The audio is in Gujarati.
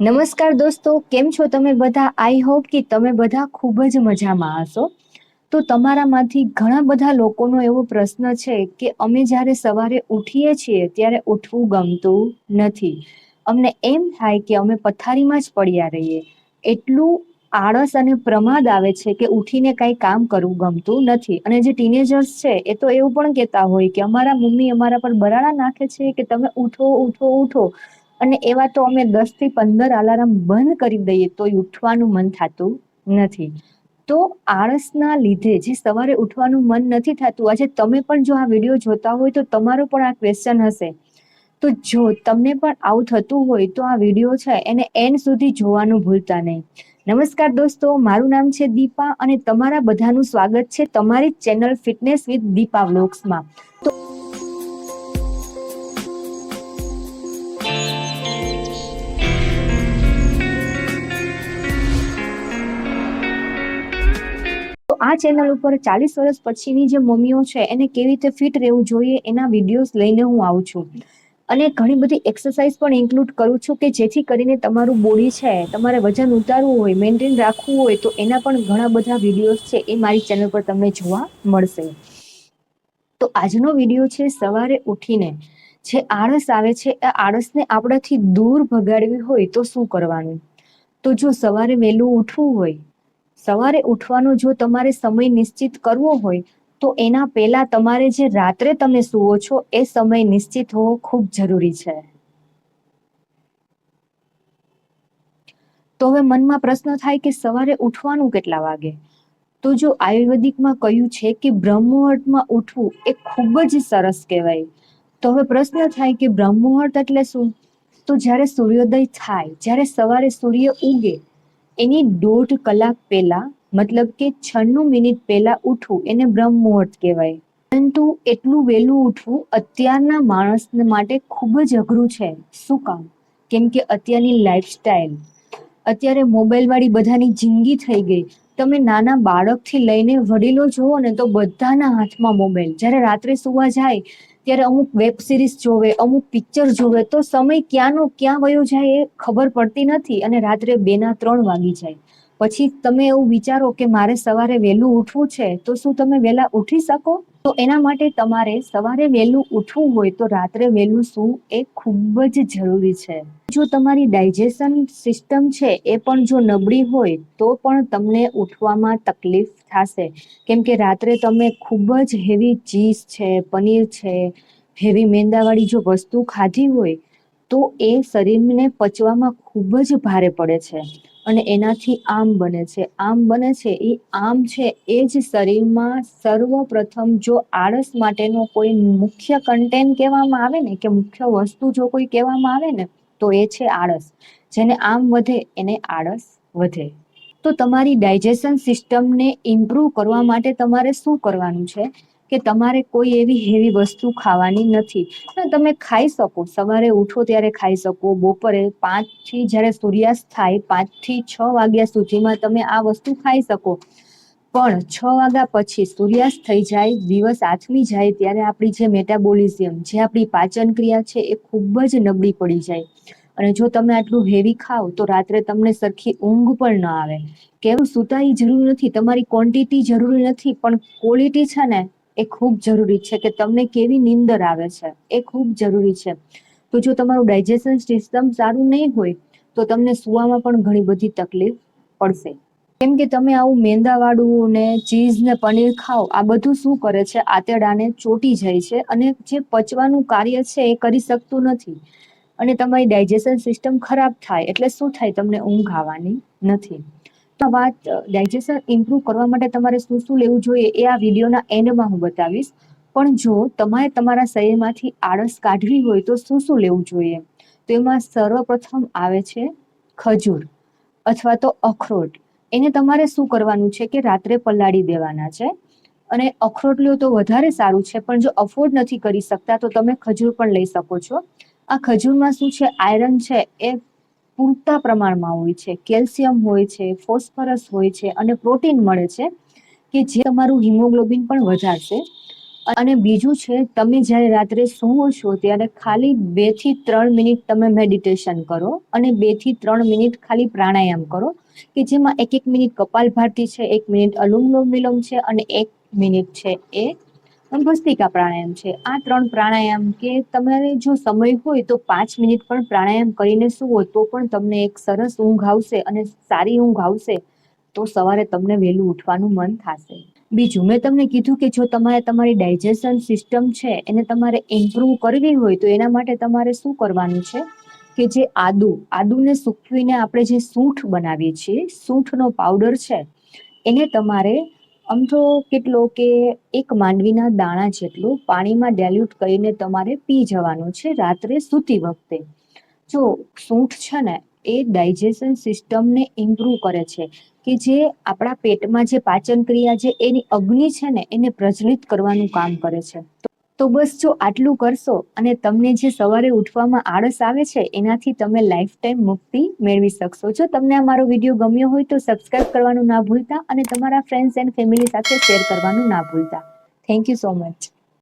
નમસ્કાર દોસ્તો, કેમ છો તમે બધા? આઈ હોપ કે તમે બધા ખૂબ જ મજામાં હશો. તો તમારામાંથી ઘણા બધા લોકોનો એવો પ્રશ્ન છે કે અમે જ્યારે સવારે ઉઠીએ છીએ ત્યારે ઉઠવું ગમતું નથી. અમને એમ થાય કે અમે પથારીમાં જ પડ્યા રહીએ. એટલું આળસ અને પ્રમાદ આવે છે કે ઉઠીને કાંઈ કામ કરવું ગમતું નથી. અને જે ટીનેજર્સ છે, એ તો એવું પણ કહેતા હોય કે અમારા મમ્મી અમારા પર બરાડા નાખે છે કે તમે ઉઠો ઉઠો ઉઠો. અને એવા તો અમે દસથી પંદર અલાર્મ બંધ કરી દઈએ તોય ઉઠવાનું મન થતું નથી. તો આળસના લીધે જે સવારે ઉઠવાનું મન નથી થતું, આજે તમે પણ જો આ વીડિયો જોતા હોય તો તમારો પણ આ ક્વેશ્ચન હશે. તો જો તમને પણ આવું થતું હોય તો આ વીડિયો છે એને એન્ડ સુધી જોવાનું ભૂલતા નહીં. નમસ્કાર દોસ્તો, મારું નામ છે દીપા અને તમારા બધાનું સ્વાગત છે તમારી ચેનલ ફિટનેસ વિથ દીપા વ્લોગ્સમાં તો આ ચેનલ ઉપર ચાલીસ વર્ષ પછીની જે મમ્મીઓ છે, એને કેવી રીતે ફિટ રહેવું જોઈએ એના વિડીયોઝ લઈને હું આવું છું. અને ઘણી બધી એક્સરસાઇઝ પણ ઇન્ક્લુડ કરું છું કે જેથી કરીને તમારું બોડી છે, તમારે વજન ઉતારવું હોય મેન્ટેન રાખવું હોય, તો એના પણ ઘણા બધા વિડીયોઝ છે એ મારી ચેનલ પર તમને જોવા મળશે. તો આજનો વીડિયો છે સવારે ઉઠીને. જે આળસ આવે છે, એ આળસને આપણાથી દૂર ભગાડવી હોય તો શું કરવાનું? તો જો સવારે વહેલું ઉઠવું હોય સવારે ઉઠવાનો જો તમારે સમય નિશ્ચિત કરવો હોય, તો એના પહેલા તમારે જે રાત્રે તમે સુવો છો, એ સમય નિશ્ચિત હોવો ખૂબ જરૂરી છે. તો હવે મનમાં પ્રશ્ન થાય કે સવારે ઉઠવાનું કેટલા વાગે? તો જો આયુર્વેદિકમાં કહ્યું છે કે બ્રહ્મ ઉઠવું એ ખૂબ જ સરસ કહેવાય. તો હવે પ્રશ્ન થાય કે બ્રહ્મ એટલે શું? તો જ્યારે સૂર્યોદય થાય, જ્યારે સવારે સૂર્ય ઉગે એની દોઢ કલાક પહેલા, મતલબ કે છન્નું મિનિટ પહેલા ઉઠવું, એને બ્રહ્મ મુહૂર્ત કહેવાય. પરંતુ એટલું વહેલું ઉઠવું અત્યારના માણસ માટે ખૂબ જ અઘરું છે. શું કામ? કેમ કે અત્યારની લાઈફસ્ટાઈલ અત્યારે મોબાઈલ વાળી બધાની જિંદગી થઈ ગઈ. તમે નાના બાળકથી લઈને વડીલો જુઓ ને તો બધાના હાથમાં મોબાઈલ. જ્યારે રાત્રે સુવા જાય ત્યારે અમુક વેબ સિરીઝ જોવે, અમુક પિક્ચર જોવે, તો સમય ક્યાંનો ક્યાં વયો જાય એ ખબર પડતી નથી અને રાત્રે બે ના ત્રણ વાગી જાય. પછી તમે એવું વિચારો કે મારે સવારે વહેલું ઉઠવું છે, તો શું તમે વહેલા ઉઠી શકો? તો એના માટે તમારે સવારે વહેલું ઉઠવું હોય તો રાત્રે વહેલું શું એ ખૂબ જ જરૂરી છે. જો તમારી ડાયજેશન સિસ્ટમ છે એ પણ જો નબળી હોય તો પણ તમને ઉઠવામાં તકલીફ થશે. કેમ કે રાત્રે તમે ખૂબ જ હેવી ચીઝ છે, પનીર છે હેવી મેંદાવાળી જો વસ્તુ ખાધી હોય તો એ શરીરને પચવામાં ખૂબ જ ભારે પડે છે. અને એનાથી આમ બને છે. આમ બને છે એ આમ છે, એ જ શરીરમાં સર્વપ્રથમ જો આળસ માટેનો કોઈ મુખ્ય કન્ટેન્ટ કહેવામાં આવે ને, કે મુખ્ય વસ્તુ જો કોઈ કહેવામાં આવે ને, તો એ છે આળસ. જેને આમ વધે, એને આળસ વધે. તો તમારી ડાયજેશન સિસ્ટમને ઇમ્પ્રૂવ કરવા માટે તમારે શું કરવાનું છે? કે તમારે કોઈ એવી હેવી વસ્તુ ખાવાની નથી. તમે ખાઈ શકો. સવારે ઉઠો ત્યારે ખાઈ શકો. બપોરે પાંચથી જ્યારે સૂર્યાસ્ત થાય, પાંચથી છ વાગ્યા સુધીમાં તમે આ વસ્તુ ખાઈ શકો. પણ છ વાગ્યા પછી સૂર્યાસ્ત થઈ જાય, દિવસ આથમી જાય, ત્યારે આપણી જે મેટાબોલિઝમ, જે આપણી પાચન ક્રિયા છે, એ ખૂબ જ નબળી પડી જાય. અને જો તમે આટલું હેવી ખાઓ, તો રાત્રે તમને સરખી ઊંઘ પણ ન આવે. કેવું, સુતાની જરૂર નથી. તમારી ક્વોન્ટિટી જરૂરી નથી, પણ ક્વોલિટી છે ને એ ખૂબ જરૂરી છે કે તમને કેવી નીંદર આવે છે. એ ખૂબ જરૂરી છે. તો જો તમારું ડાયજેશન સિસ્ટમ સારું નહીં હોય, તો તમને સુવામાં પણ ઘણી બધી તકલીફ પડશે. કેમ કે તમે આવું મેંદાવાળું ને ચીઝ ને પનીર ખાઓ, આ બધું શું કરે છે? આતેડાને ચોટી જાય છે અને જે પચવાનું કાર્ય છે એ કરી શકતું નથી. અને તમારી ડાયજેશન સિસ્ટમ ખરાબ થાય, એટલે શું થાય? તમને ઊંઘ આવવાની નથી. વાત ડાયજેશન ઇમ્પ્રૂવ કરવા માટે તમારે શું શું લેવું જોઈએ એ આ વિડીયોના એન્ડમાં હું બતાવીશ. પણ જો તમારે તમારા શરીરમાંથી આળસ કાઢવી હોય તો શું શું લેવું જોઈએ? તો એમાં સર્વપ્રથમ આવે છે ખજૂર અથવા તો અખરોટ. એને તમારે શું કરવાનું છે કે રાત્રે પલાળી દેવાના છે. અને અખરોટ લો તો વધારે સારું છે, પણ જો અફોર્ડ નથી કરી શકતા તો તમે ખજૂર પણ લઈ શકો છો. આ ખજૂરમાં શું છે? આયરન છે, એ પૂરતા પ્રમાણમાં હોય છે, કેલ્શિયમ હોય છે, ફોસ્ફરસ હોય છે અને પ્રોટીન મળે છે કે જે તમારું હિમોગ્લોબિન પણ વધારશે. અને બીજું છે, તમે જ્યારે રાત્રે સૂવો છો ત્યારે ખાલી બેથી ત્રણ મિનિટ તમે મેડિટેશન કરો અને બેથી ત્રણ મિનિટ ખાલી પ્રાણાયામ કરો કે જેમાં એક એક મિનિટ કપાલભાતિ છે, એક મિનિટ અલુમલોમ વિલોમ છે અને એક મિનિટ છે એ ભસ્તિકા પ્રાણાયામ છે? આ ત્રણ પ્રાણાયામ કે તમારે જો સમય હોય તો પાંચ મિનિટ પણ પ્રાણાયામ કરીને સુવો તો પણ તમને એક સરસ ઊંઘ આવશે અને સારી ઊંઘ આવશે તો સવારે તમને વહેલું ઉઠવાનું મન થશે. બીજું, મેં તમને કીધું કે જો તમારે તમારી ડાયજેશન સિસ્ટમ છે એને તમારે ઇમ્પ્રૂવ કરવી હોય તો એના માટે તમારે શું કરવાનું છે? કે જે આદુ, આદુને સૂકવીને આપણે જે સૂંઠ બનાવીએ છીએ, સૂંઠનો પાવડર છે, એને તમારે આમ તો કેટલો કે એક માંડવીના દાણા જેટલું પાણીમાં ડેલ્યુટ કરીને તમારે પી જવાનું છે રાત્રે સૂતી વખતે. જો સૂંઠ છે ને, એ ડાયજેશન સિસ્ટમને ઇમ્પ્રૂવ કરે છે કે જે આપણા પેટમાં જે પાચન ક્રિયા છે, એની અગ્નિ છે ને, એને પ્રજ્વલિત કરવાનું કામ કરે છે. તો બસ જો આટલું કરશો અને તમને જે સવારે ઉઠવામાં આળસ આવે છે, એનાથી તમે લાઈફ ટાઈમ મુક્તિ મેળવી શકશો. જો તમને આ મારો વીડિયો ગમ્યો હોય તો સબસ્ક્રાઈબ કરવાનું ના ભૂલતા અને તમારા ફ્રેન્ડ્સ એન્ડ ફેમિલી સાથે શેર કરવાનું ના ભૂલતા. Thank you so much